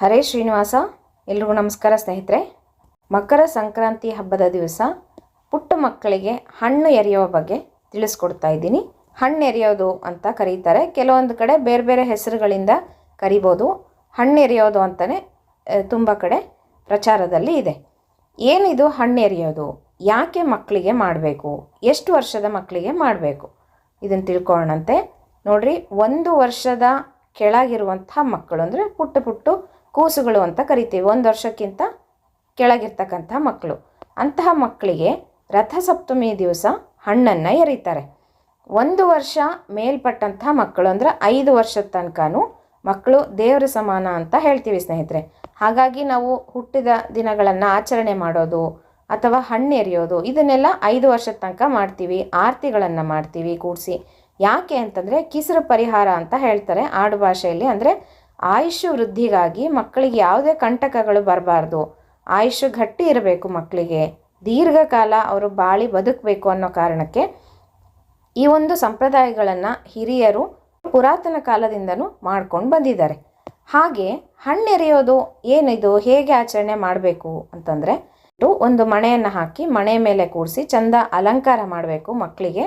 ಹರೇ ಶ್ರೀನಿವಾಸ, ಎಲ್ರಿಗೂ ನಮಸ್ಕಾರ ಸ್ನೇಹಿತರೆ. ಮಕರ ಸಂಕ್ರಾಂತಿ ಹಬ್ಬದ ದಿವಸ ಪುಟ್ಟ ಮಕ್ಕಳಿಗೆ ಹಣ್ಣು ಎರೆಯುವ ಬಗ್ಗೆ ತಿಳಿಸ್ಕೊಡ್ತಾ ಇದ್ದೀನಿ. ಹಣ್ಣು ಎರೆಯೋದು ಅಂತ ಕರೀತಾರೆ. ಕೆಲವೊಂದು ಕಡೆ ಬೇರೆ ಬೇರೆ ಹೆಸರುಗಳಿಂದ ಕರಿಬೋದು. ಹಣ್ಣು ಎರೆಯೋದು ಅಂತಲೇ ತುಂಬ ಕಡೆ ಪ್ರಚಾರದಲ್ಲಿ ಇದೆ. ಏನಿದು ಹಣ್ಣು ಎರೆಯೋದು? ಯಾಕೆ ಮಕ್ಕಳಿಗೆ ಮಾಡಬೇಕು? ಎಷ್ಟು ವರ್ಷದ ಮಕ್ಕಳಿಗೆ ಮಾಡಬೇಕು? ಇದನ್ನು ತಿಳ್ಕೊಳ್ಳೋಣಂತೆ. ನೋಡಿರಿ, ಒಂದು ವರ್ಷದ ಕೆಳಗಿರುವಂಥ ಮಕ್ಕಳು ಅಂದರೆ ಪುಟ್ಟ ಪುಟ್ಟು ಕೂಸುಗಳು ಅಂತ ಕರಿತೀವಿ. ಒಂದು ವರ್ಷಕ್ಕಿಂತ ಕೆಳಗಿರ್ತಕ್ಕಂಥ ಮಕ್ಕಳು ಅಂತಹ ಮಕ್ಕಳಿಗೆ ರಥಸಪ್ತಮಿ ದಿವಸ ಹಣ್ಣನ್ನು ಎರೀತಾರೆ. ಒಂದು ವರ್ಷ ಮೇಲ್ಪಟ್ಟಂಥ ಮಕ್ಕಳು ಅಂದರೆ ಐದು ವರ್ಷದ ತನಕನೂ ಮಕ್ಕಳು ದೇವರ ಸಮಾನ ಅಂತ ಹೇಳ್ತೀವಿ ಸ್ನೇಹಿತರೆ. ಹಾಗಾಗಿ ನಾವು ಹುಟ್ಟಿದ ದಿನಗಳನ್ನು ಆಚರಣೆ ಮಾಡೋದು ಅಥವಾ ಹಣ್ಣು ಎರೆಯೋದು ಇದನ್ನೆಲ್ಲ ಐದು ವರ್ಷದ ತನಕ ಮಾಡ್ತೀವಿ. ಆರತಿಗಳನ್ನು ಮಾಡ್ತೀವಿ ಕೂಡಿಸಿ. ಯಾಕೆ ಅಂತಂದರೆ ಕಿಸರು ಪರಿಹಾರ ಅಂತ ಹೇಳ್ತಾರೆ ಆಡು ಭಾಷೆಯಲ್ಲಿ ಅಂದರೆ ಆಯುಷ್ ವೃದ್ಧಿಗಾಗಿ ಮಕ್ಕಳಿಗೆ ಯಾವುದೇ ಕಂಟಕಗಳು ಬರಬಾರ್ದು. ಆಯುಷ್ ಗಟ್ಟಿ ಇರಬೇಕು ಮಕ್ಕಳಿಗೆ. ದೀರ್ಘಕಾಲ ಅವರು ಬಾಳಿ ಬದುಕಬೇಕು ಅನ್ನೋ ಕಾರಣಕ್ಕೆ ಈ ಒಂದು ಸಂಪ್ರದಾಯಗಳನ್ನು ಹಿರಿಯರು ಪುರಾತನ ಕಾಲದಿಂದಲೂ ಮಾಡ್ಕೊಂಡು ಬಂದಿದ್ದಾರೆ. ಹಾಗೆ ಹಣ್ಣೆರೆಯೋದು ಏನಿದು, ಹೇಗೆ ಆಚರಣೆ ಮಾಡಬೇಕು ಅಂತಂದರೆ ಒಂದು ಮಣೆಯನ್ನು ಹಾಕಿ ಮಣೆ ಮೇಲೆ ಕೂಡಿಸಿ ಚಂದ ಅಲಂಕಾರ ಮಾಡಬೇಕು ಮಕ್ಕಳಿಗೆ.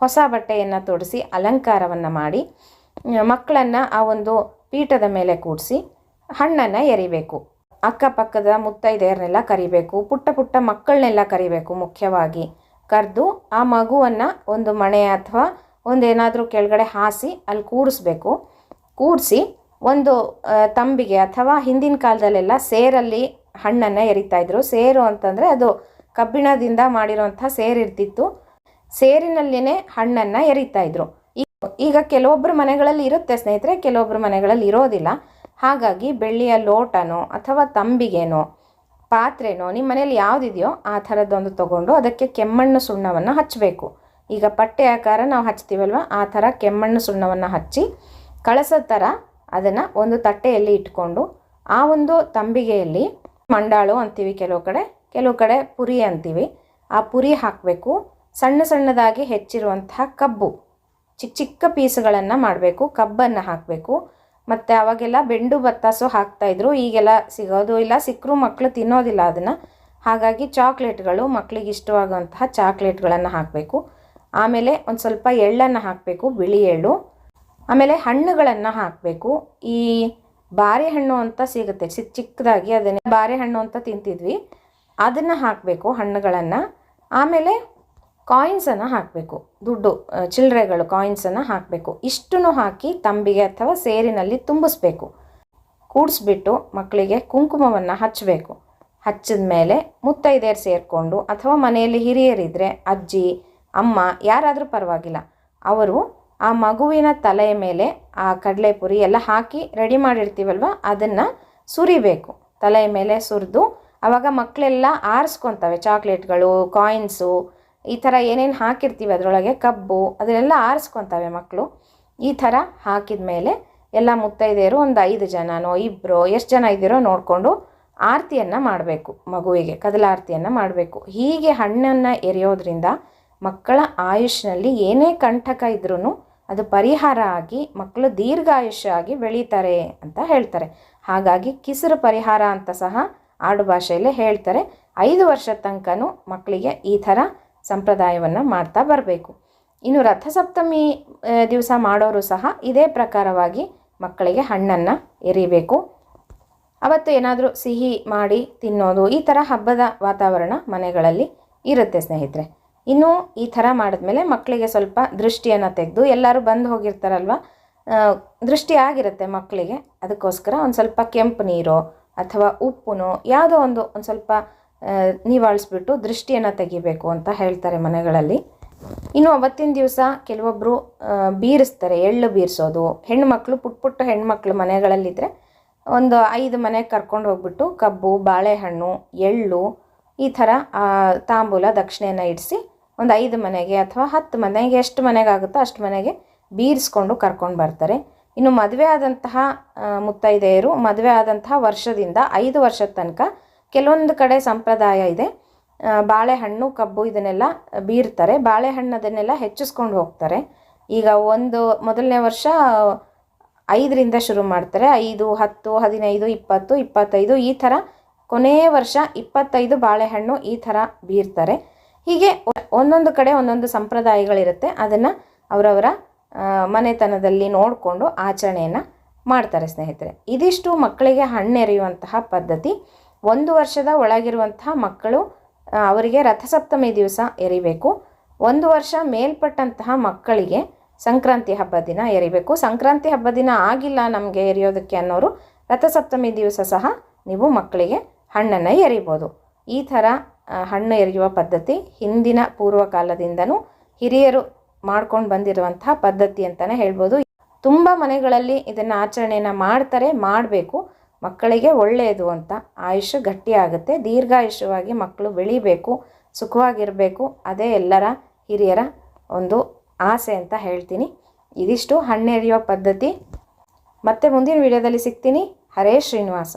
ಹೊಸ ಬಟ್ಟೆಯನ್ನು ತೊಡಿಸಿ ಅಲಂಕಾರವನ್ನು ಮಾಡಿ, ಮಕ್ಕಳನ್ನು ಆ ಒಂದು ಪೀಠದ ಮೇಲೆ ಕೂಡಿಸಿ ಹಣ್ಣನ್ನು ಎರಿಬೇಕು. ಅಕ್ಕಪಕ್ಕದ ಮುತ್ತೈದೆಯರನ್ನೆಲ್ಲ ಕರಿಬೇಕು. ಪುಟ್ಟ ಪುಟ್ಟ ಮಕ್ಕಳನ್ನೆಲ್ಲ ಕರಿಬೇಕು ಮುಖ್ಯವಾಗಿ. ಕರೆದು ಆ ಮಗುವನ್ನು ಒಂದು ಮಣೆ ಅಥವಾ ಒಂದೇನಾದರೂ ಕೆಳಗಡೆ ಹಾಸಿ ಅಲ್ಲಿ ಕೂರಿಸ್ಬೇಕು. ಕೂರಿಸಿ ಒಂದು ತಂಬಿಗೆ ಅಥವಾ ಹಿಂದಿನ ಕಾಲದಲ್ಲೆಲ್ಲ ಸೇರಲ್ಲಿ ಹಣ್ಣನ್ನು ಎರಿತಾ ಇದ್ರು. ಸೇರು ಅಂತಂದರೆ ಅದು ಕಬ್ಬಿಣದಿಂದ ಮಾಡಿರೋಂಥ ಸೇರಿರ್ತಿತ್ತು. ಸೇರಿನಲ್ಲಿನೇ ಹಣ್ಣನ್ನು ಎರಿತಾ ಇದ್ರು. ಈಗ ಕೆಲವೊಬ್ಬರು ಮನೆಗಳಲ್ಲಿ ಇರುತ್ತೆ ಸ್ನೇಹಿತರೆ ಕೆಲವೊಬ್ಬರು ಮನೆಗಳಲ್ಲಿ ಇರೋದಿಲ್ಲ. ಹಾಗಾಗಿ ಬೆಳ್ಳಿಯ ಲೋಟನೋ ಅಥವಾ ತಂಬಿಗೆನೋ, ಪಾತ್ರೆನೋ ನಿಮ್ಮ ಮನೇಲಿ ಯಾವುದಿದೆಯೋ ಆ ಥರದ್ದೊಂದು ತೊಗೊಂಡು ಅದಕ್ಕೆ ಕೆಮ್ಮಣ್ಣು ಸುಣ್ಣವನ್ನು ಹಚ್ಚಬೇಕು ಈಗ ಪಟ್ಟೆ ಆಕಾರ ನಾವು ಹಚ್ತೀವಲ್ವ, ಆ ಥರ ಕೆಮ್ಮಣ್ಣು ಸುಣ್ಣವನ್ನು ಹಚ್ಚಿ ಕಳಸದ ಥರ ಅದನ್ನು ಒಂದು ತಟ್ಟೆಯಲ್ಲಿ ಇಟ್ಕೊಂಡು ಆ ಒಂದು ತಂಬಿಗೆಯಲ್ಲಿ ಮಂಡಾಳು ಅಂತೀವಿ ಕೆಲವು ಕಡೆ ಕೆಲವು ಕಡೆ ಪುರಿ ಅಂತೀವಿ. ಆ ಪುರಿ ಹಾಕಬೇಕು. ಸಣ್ಣ ಸಣ್ಣದಾಗಿ ಹೆಚ್ಚಿರುವಂತಹ ಕಬ್ಬು. ಚಿಕ್ಕ ಚಿಕ್ಕ ಪೀಸ್ಗಳನ್ನು ಮಾಡಬೇಕು, ಕಬ್ಬನ್ನು ಹಾಕಬೇಕು. ಮತ್ತು ಅವಾಗೆಲ್ಲ ಬೆಂಡು ಬತ್ತಾಸು ಹಾಕ್ತಾಯಿದ್ರು ಈಗೆಲ್ಲ ಸಿಗೋದು ಇಲ್ಲ. ಸಿಕ್ಕರೂ ಮಕ್ಕಳು ತಿನ್ನೋದಿಲ್ಲ ಅದನ್ನು. ಹಾಗಾಗಿ ಚಾಕ್ಲೇಟ್ಗಳು ಮಕ್ಕಳಿಗೆ ಇಷ್ಟವಾಗುವಂತಹ ಚಾಕ್ಲೇಟ್ಗಳನ್ನು ಹಾಕಬೇಕು. ಆಮೇಲೆ ಒಂದು ಸ್ವಲ್ಪ ಎಳ್ಳನ್ನು ಹಾಕಬೇಕು, ಬಿಳಿ ಎಳ್ಳು. ಆಮೇಲೆ ಹಣ್ಣುಗಳನ್ನು ಹಾಕಬೇಕು. ಈ ಬಾರೆಹಣ್ಣು ಅಂತ ಸಿಗುತ್ತೆ ಚಿಕ್ಕ ಚಿಕ್ಕದಾಗಿ ಅದನ್ನೇ. ಬಾರೆಹಣ್ಣು ಅಂತ ತಿಂತಿದ್ವಿ. ಅದನ್ನು ಹಾಕಬೇಕು ಹಣ್ಣುಗಳನ್ನು. ಆಮೇಲೆ ಕಾಯಿನ್ಸನ್ನು ಹಾಕಬೇಕು. ದುಡ್ಡು ಚಿಲ್ಲರೆಗಳು ಕಾಯಿನ್ಸನ್ನು ಹಾಕಬೇಕು. ಇಷ್ಟನ್ನು ಹಾಕಿ ತಂಬಿಗೆ ಅಥವಾ ಸೇರಿನಲ್ಲಿ ತುಂಬಿಸ್ಬೇಕು. ಕೂಡಿಸ್ಬಿಟ್ಟು ಮಕ್ಕಳಿಗೆ ಕುಂಕುಮವನ್ನು ಹಚ್ಚಬೇಕು ಹಚ್ಚಿದ ಮೇಲೆ ಮುತ್ತೈದೆಯರು ಸೇರಿಕೊಂಡು ಅಥವಾ ಮನೆಯಲ್ಲಿ ಹಿರಿಯರಿದ್ದರೆ ಅಜ್ಜಿ, ಅಮ್ಮ, ಯಾರಾದರೂ ಪರವಾಗಿಲ್ಲ. ಅವರು ಆ ಮಗುವಿನ ತಲೆಯ ಮೇಲೆ ಆ ಕಡಲೆಪುರಿ ಎಲ್ಲ ಹಾಕಿ ರೆಡಿ ಮಾಡಿರ್ತೀವಲ್ವ? ಅದನ್ನು ಸುರಿಬೇಕು. ತಲೆಯ ಮೇಲೆ ಸುರಿದು ಆವಾಗ ಮಕ್ಕಳೆಲ್ಲ ಆರಿಸ್ಕೊತವೆ. ಚಾಕ್ಲೇಟ್ಗಳು ಕಾಯಿನ್ಸು ಈ ಥರ ಏನೇನು ಹಾಕಿರ್ತೀವಿ ಅದರೊಳಗೆ ಕಬ್ಬು, ಅದನ್ನೆಲ್ಲ ಆರಿಸ್ಕೊತಾವೆ ಮಕ್ಕಳು ಈ ಥರ ಹಾಕಿದ ಮೇಲೆ ಎಲ್ಲ ಮುತ್ತೈದೆಯರು ಒಂದು ಐದು ಜನನೋ ಇಬ್ಬರೋ ಎಷ್ಟು ಜನ ಇದ್ದೀರೋ ನೋಡಿಕೊಂಡು ಆರತಿಯನ್ನು ಮಾಡಬೇಕು, ಮಗುವಿಗೆ ಕದಲಾರತಿಯನ್ನು ಮಾಡಬೇಕು. ಹೀಗೆ ಹಣ್ಣನ್ನು ಎರೆಯೋದ್ರಿಂದ ಮಕ್ಕಳ ಆಯುಷ್ನಲ್ಲಿ ಏನೇ ಕಂಟಕ ಇದ್ರೂ ಅದು ಪರಿಹಾರ ಆಗಿ ಮಕ್ಕಳು ದೀರ್ಘಾಯುಷ್ಯ ಆಗಿ ಬೆಳೀತಾರೆ ಅಂತ ಹೇಳ್ತಾರೆ. ಹಾಗಾಗಿ ಕಿಸರು ಪರಿಹಾರ ಅಂತ ಸಹ ಆಡು ಭಾಷೆಯಲ್ಲೇ ಹೇಳ್ತಾರೆ. ಐದು ವರ್ಷದ ತನಕನೂ ಮಕ್ಕಳಿಗೆ ಈ ಥರ ಸಂಪ್ರದಾಯವನ್ನು ಮಾಡ್ತಾ ಬರಬೇಕು. ಇನ್ನು ರಥಸಪ್ತಮಿ ದಿವಸ ಮಾಡೋರು ಸಹ ಇದೇ ಪ್ರಕಾರವಾಗಿ ಮಕ್ಕಳಿಗೆ ಹಣ್ಣನ್ನು ಎರಿಬೇಕು. ಅವತ್ತು ಏನಾದರೂ ಸಿಹಿ ಮಾಡಿ ತಿನ್ನೋದು ಈ ಥರ ಹಬ್ಬದ ವಾತಾವರಣ ಮನೆಗಳಲ್ಲಿ ಇರುತ್ತೆ ಸ್ನೇಹಿತರೆ. ಇನ್ನು ಈ ಥರ ಮಾಡಿದ್ಮೇಲೆ ಮಕ್ಕಳಿಗೆ ಸ್ವಲ್ಪ ದೃಷ್ಟಿಯನ್ನು ತೆಗೆದು ಎಲ್ಲರೂ ಬಂದು ಹೋಗಿರ್ತಾರಲ್ವ ದೃಷ್ಟಿ ಆಗಿರುತ್ತೆ ಮಕ್ಕಳಿಗೆ. ಅದಕ್ಕೋಸ್ಕರ ಒಂದು ಸ್ವಲ್ಪ ಕೆಂಪು ನೀರು ಅಥವಾ ಉಪ್ಪುನೋ ಯಾವುದೋ ಒಂದು ಒಂದು ಸ್ವಲ್ಪ ನಿವಾಳಿಸ್ಬಿಟ್ಟು ದೃಷ್ಟಿಯನ್ನು ತೆಗಿಬೇಕು ಅಂತ ಹೇಳ್ತಾರೆ ಮನೆಗಳಲ್ಲಿ. ಇನ್ನು ಅವತ್ತಿನ ದಿವಸ ಕೆಲವೊಬ್ಬರು ಬೀರಿಸ್ತಾರೆ, ಎಳ್ಳು ಬೀರಿಸೋದು. ಹೆಣ್ಮಕ್ಳು, ಪುಟ್ಟ ಪುಟ್ಟ ಹೆಣ್ಮಕ್ಳು ಮನೆಗಳಲ್ಲಿದ್ದರೆ ಒಂದು ಐದು ಮನೆಗೆ ಕರ್ಕೊಂಡು ಹೋಗ್ಬಿಟ್ಟು ಕಬ್ಬು, ಬಾಳೆಹಣ್ಣು, ಎಳ್ಳು ಈ ಥರ ತಾಂಬೂಲ, ದಕ್ಷಿಣೆಯನ್ನು ಇಡಿಸಿ ಒಂದು ಐದು ಮನೆಗೆ ಅಥವಾ ಹತ್ತು ಮನೆಗೆ ಎಷ್ಟು ಮನೆಗಾಗುತ್ತೋ ಅಷ್ಟು ಮನೆಗೆ ಬೀರಿಸ್ಕೊಂಡು ಕರ್ಕೊಂಡು ಬರ್ತಾರೆ. ಇನ್ನು ಮದುವೆ ಆದಂತಹ ಮುತ್ತೈದೆಯರು ಮದುವೆ ಆದಂತಹ ವರ್ಷದಿಂದ ಐದು ವರ್ಷದ ತನಕ ಕೆಲವೊಂದು ಕಡೆ ಸಂಪ್ರದಾಯ ಇದೆ. ಬಾಳೆಹಣ್ಣು, ಕಬ್ಬು ಇದನ್ನೆಲ್ಲ ಬೀರ್ತಾರೆ. ಬಾಳೆಹಣ್ಣು ಅದನ್ನೆಲ್ಲ ಹೆಚ್ಚಿಸ್ಕೊಂಡು ಹೋಗ್ತಾರೆ. ಈಗ ಒಂದು, ಮೊದಲನೇ ವರ್ಷ ಐದರಿಂದ ಶುರು ಮಾಡ್ತಾರೆ. ಐದು, ಹತ್ತು, ಹದಿನೈದು, ಇಪ್ಪತ್ತು, ಇಪ್ಪತ್ತೈದು ಈ ಥರ ಕೊನೆಯ ವರ್ಷ ಇಪ್ಪತ್ತೈದು ಬಾಳೆಹಣ್ಣು ಈ ಥರ ಬೀರ್ತಾರೆ. ಹೀಗೆ ಒಂದೊಂದು ಕಡೆ ಒಂದೊಂದು ಸಂಪ್ರದಾಯಗಳಿರುತ್ತೆ. ಅದನ್ನು ಅವರವರ ಮನೆತನದಲ್ಲಿ ನೋಡಿಕೊಂಡು ಆಚರಣೆಯನ್ನು ಮಾಡ್ತಾರೆ ಸ್ನೇಹಿತರೆ. ಇದಿಷ್ಟು ಮಕ್ಕಳಿಗೆ ಹಣ್ಣೆರೆಯುವಂತಹ ಪದ್ಧತಿ. ಒಂದು ವರ್ಷದ ಒಳಗಿರುವಂತಹ ಮಕ್ಕಳು ಅವರಿಗೆ ರಥಸಪ್ತಮಿ ದಿವಸ ಎರಿಬೇಕು. ಒಂದು ವರ್ಷ ಮೇಲ್ಪಟ್ಟಂತಹ ಮಕ್ಕಳಿಗೆ ಸಂಕ್ರಾಂತಿ ಹಬ್ಬ ದಿನ ಎರಿಬೇಕು. ಸಂಕ್ರಾಂತಿ ಹಬ್ಬ ದಿನ ಆಗಿಲ್ಲ ನಮಗೆ ಎರಿಯೋದಕ್ಕೆ ಅನ್ನೋರು, ರಥಸಪ್ತಮಿ ದಿವಸ ಸಹ ನೀವು ಮಕ್ಕಳಿಗೆ ಹಣ್ಣನ್ನು ಎರಿಬೋದು. ಈ ಥರ ಹಣ್ಣು ಎರೆಯುವ ಪದ್ಧತಿ ಹಿಂದಿನ ಪೂರ್ವಕಾಲದಿಂದನೂ ಹಿರಿಯರು ಮಾಡ್ಕೊಂಡು ಬಂದಿರುವಂತಹ ಪದ್ಧತಿ ಅಂತಲೇ ಹೇಳ್ಬೋದು. ತುಂಬ ಮನೆಗಳಲ್ಲಿ ಇದನ್ನು ಆಚರಣೆಯನ್ನು ಮಾಡ್ತಾರೆ, ಮಾಡಬೇಕು. ಮಕ್ಕಳಿಗೆ ಒಳ್ಳೆಯದು ಅಂತ ಆಯುಷ್ ಗಟ್ಟಿಯಾಗುತ್ತೆ. ದೀರ್ಘಾಯುಷ್ಯವಾಗಿ ಮಕ್ಕಳು ಬೆಳಿಬೇಕು, ಸುಖವಾಗಿರಬೇಕು. ಅದೇ ಎಲ್ಲರ ಹಿರಿಯರ ಒಂದು ಆಸೆ ಅಂತ ಹೇಳ್ತೀನಿ. ಇದಿಷ್ಟು ಹಣ್ಣೆರಿಯೋ ಪದ್ಧತಿ. ಮತ್ತೆ ಮುಂದಿನ ವಿಡಿಯೋದಲ್ಲಿ ಸಿಗ್ತೀನಿ. ಹರೇ ಶ್ರೀನಿವಾಸ.